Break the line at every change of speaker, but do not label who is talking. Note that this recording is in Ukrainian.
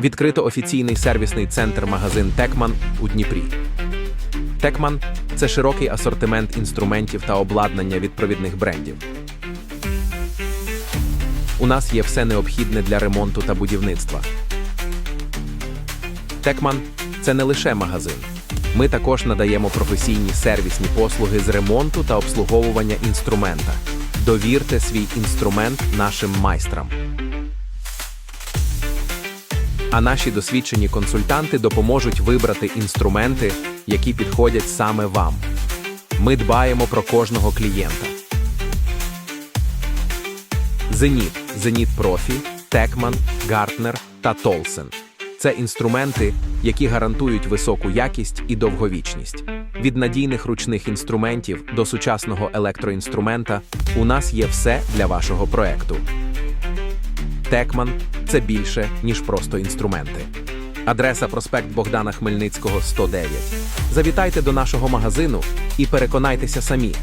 відкрито офіційний сервісний центр-магазин Текман у Дніпрі. Текман це широкий асортимент інструментів та обладнання від провідних брендів. У нас є все необхідне для ремонту та будівництва. Текман це не лише магазин. Ми також надаємо професійні сервісні послуги з ремонту та обслуговування інструмента. Довірте свій інструмент нашим майстрам. А наші досвідчені консультанти допоможуть вибрати інструменти, які підходять саме вам. Ми дбаємо про кожного клієнта. Зеніт, Зеніт Профі, Текман, Гартнер та Толсен. Це інструменти, які гарантують високу якість і довговічність. Від надійних ручних інструментів до сучасного електроінструмента у нас є все для вашого проекту. Текман це більше, ніж просто інструменти. Адреса проспект Богдана Хмельницького 109. Завітайте до нашого магазину і переконайтеся самі.